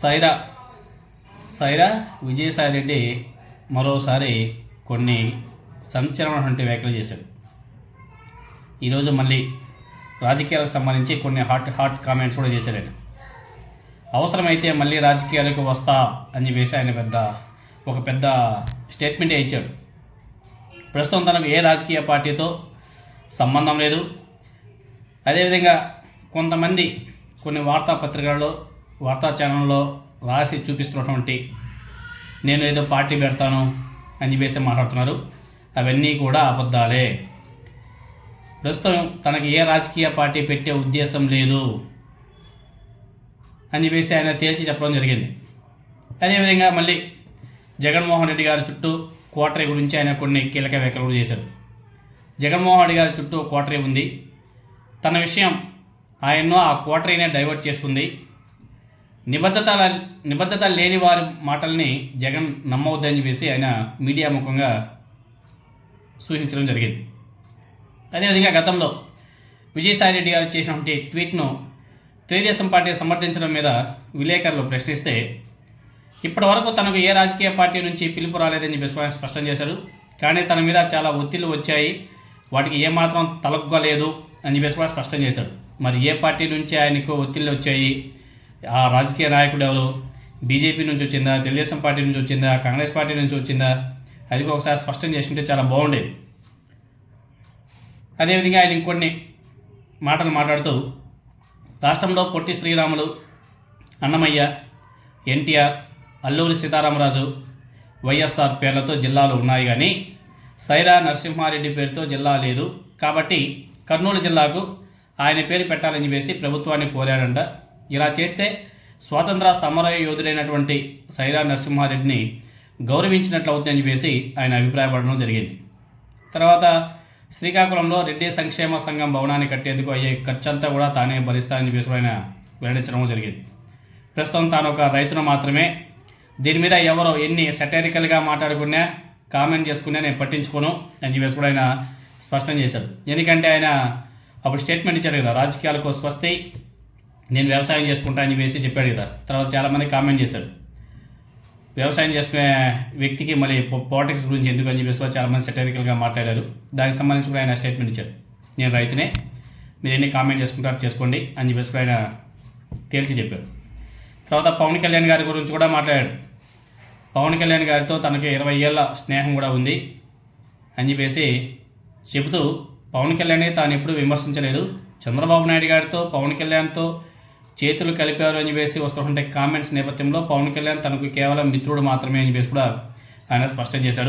సైరా సైరా విజయసాయి రెడ్డి మరోసారి కొన్ని సంచలనటువంటి వ్యాఖ్యలు చేశాడు. ఈరోజు మళ్ళీ రాజకీయాలకు సంబంధించి కొన్ని హాట్ హాట్ కామెంట్స్ కూడా చేశాడు ఆయన అవసరమైతే మళ్ళీ రాజకీయాలకు వస్తా అని చెప్పేసి ఆయన పెద్ద ఒక పెద్ద స్టేట్మెంటే ఇచ్చాడు. ప్రస్తుతం తనకు ఏ రాజకీయ పార్టీతో సంబంధం లేదు. అదేవిధంగా కొంతమంది కొన్ని వార్తాపత్రికల్లో వార్తా ఛానల్లో రాసి చూపిస్తున్నటువంటి నేను ఏదో పార్టీ పెడతాను అని చెప్పేసి మాట్లాడుతున్నారు. అవన్నీ కూడా అబద్ధాలే. ప్రస్తుతం తనకి ఏ రాజకీయ పార్టీ పెట్టే ఉద్దేశం లేదు అని చెప్పేసి ఆయన తేల్చి చెప్పడం జరిగింది. అదేవిధంగా మళ్ళీ జగన్మోహన్ రెడ్డి గారి చుట్టూ కోటరీ గురించి ఆయన కొన్ని కీలక వ్యాఖ్యలు చేశారు. జగన్మోహన్ రెడ్డి గారి చుట్టూ కోటరీ ఉంది. తన విషయం ఆయన్ను ఆ కోటరీనే డైవర్ట్ చేస్తుంది. నిబద్ధత నిబద్ధత లేని వారి మాటల్ని జగన్ నమ్మవద్దని చెప్పేసి ఆయన మీడియా ముఖంగా సూచించడం జరిగింది. అదేవిధంగా గతంలో విజయసాయి రెడ్డి గారు చేసినటువంటి ట్వీట్ను తెలుగుదేశం పార్టీ సమర్థించడం మీద విలేకరులు ప్రశ్నిస్తే ఇప్పటి వరకు తనకు ఏ రాజకీయ పార్టీ నుంచి పిలుపు రాలేదని చెప్పి స్పష్టం చేశారు. కానీ తన మీద చాలా ఒత్తిళ్ళు వచ్చాయి. వాటికి ఏమాత్రం తలగ్గలేదు అని చెప్పేసి కూడా స్పష్టం చేశారు. మరి ఏ పార్టీ నుంచి ఆయనకు ఒత్తిళ్ళు వచ్చాయి? ఆ రాజకీయ నాయకుడు ఎవరు? బీజేపీ నుంచి వచ్చిందా? తెలుగుదేశం పార్టీ నుంచి వచ్చిందా? కాంగ్రెస్ పార్టీ నుంచి వచ్చిందా? అది కూడా ఒకసారి స్పష్టం చేసుకుంటే చాలా బాగుండేది. అదేవిధంగా ఆయన ఇంకొన్ని మాటలు మాట్లాడుతూ రాష్ట్రంలో పొట్టి శ్రీరాములు అన్నమయ్య ఎన్టీఆర్ అల్లూరి సీతారామరాజు వైఎస్ఆర్ పేర్లతో జిల్లాలు ఉన్నాయి కానీ సైరా నరసింహారెడ్డి పేరుతో జిల్లా లేదు. కాబట్టి కర్నూలు జిల్లాకు ఆయన పేరు పెట్టాలని చెప్పేసి ప్రభుత్వాన్ని కోరాడంట ఇలా చేస్తే స్వాతంత్ర సమర యోధుడైనటువంటి సైరా నరసింహారెడ్డిని గౌరవించినట్లు అవుతుందని చెప్పేసి ఆయన అభిప్రాయపడడం జరిగింది. తర్వాత శ్రీకాకుళంలో రెడ్డి సంక్షేమ సంఘం భవనాన్ని కట్టేందుకు అయ్యే ఖర్చంతా కూడా తానే భరిస్తానని చెప్పేసి ఆయన వెల్లడించడం జరిగింది. ప్రస్తుతం తాను ఒక రైతును మాత్రమే. దీని మీద ఎవరో ఎన్ని సెటరికల్గా మాట్లాడుకున్నా కామెంట్ చేసుకున్నా నేను పట్టించుకోను అని చెప్పేసి కూడా ఆయన స్పష్టం చేశారు. ఎందుకంటే ఆయన అప్పుడు స్టేట్మెంట్ ఇచ్చారు కదా రాజకీయాలకు స్వస్తి నేను వ్యవసాయం చేసుకుంటా అని చెప్పేసి చెప్పాడు కదా. తర్వాత చాలామంది కామెంట్ చేశారు. వ్యవసాయం చేసుకునే వ్యక్తికి మళ్ళీ పాలిటిక్స్ గురించి ఎందుకు అని చెప్పేసి చాలామంది సెటరికల్గా మాట్లాడారు. దానికి సంబంధించి కూడా ఆయన స్టేట్మెంట్ ఇచ్చారు. నేను రైతునే మీరు ఎన్ని కామెంట్ చేసుకుంటారు చేసుకోండి అని చెప్పేసి కూడా ఆయన తేల్చి చెప్పారు. తర్వాత పవన్ కళ్యాణ్ గారి గురించి కూడా మాట్లాడాడు. పవన్ కళ్యాణ్ గారితో తనకి ఇరవై ఏళ్ళ స్నేహం కూడా ఉంది అని చెప్పేసి చెబుతూ పవన్ కళ్యాణ్ తాను ఎప్పుడూ విమర్శించలేదు. చంద్రబాబు నాయుడు గారితో పవన్ కళ్యాణ్తో చేతులు కలిపారు అని చెప్పేసి వస్తున్నటువంటి కామెంట్స్ నేపథ్యంలో పవన్ కళ్యాణ్ తనకు కేవలం మిత్రుడు మాత్రమే అని చెప్పేసి కూడా ఆయన స్పష్టం చేశాడు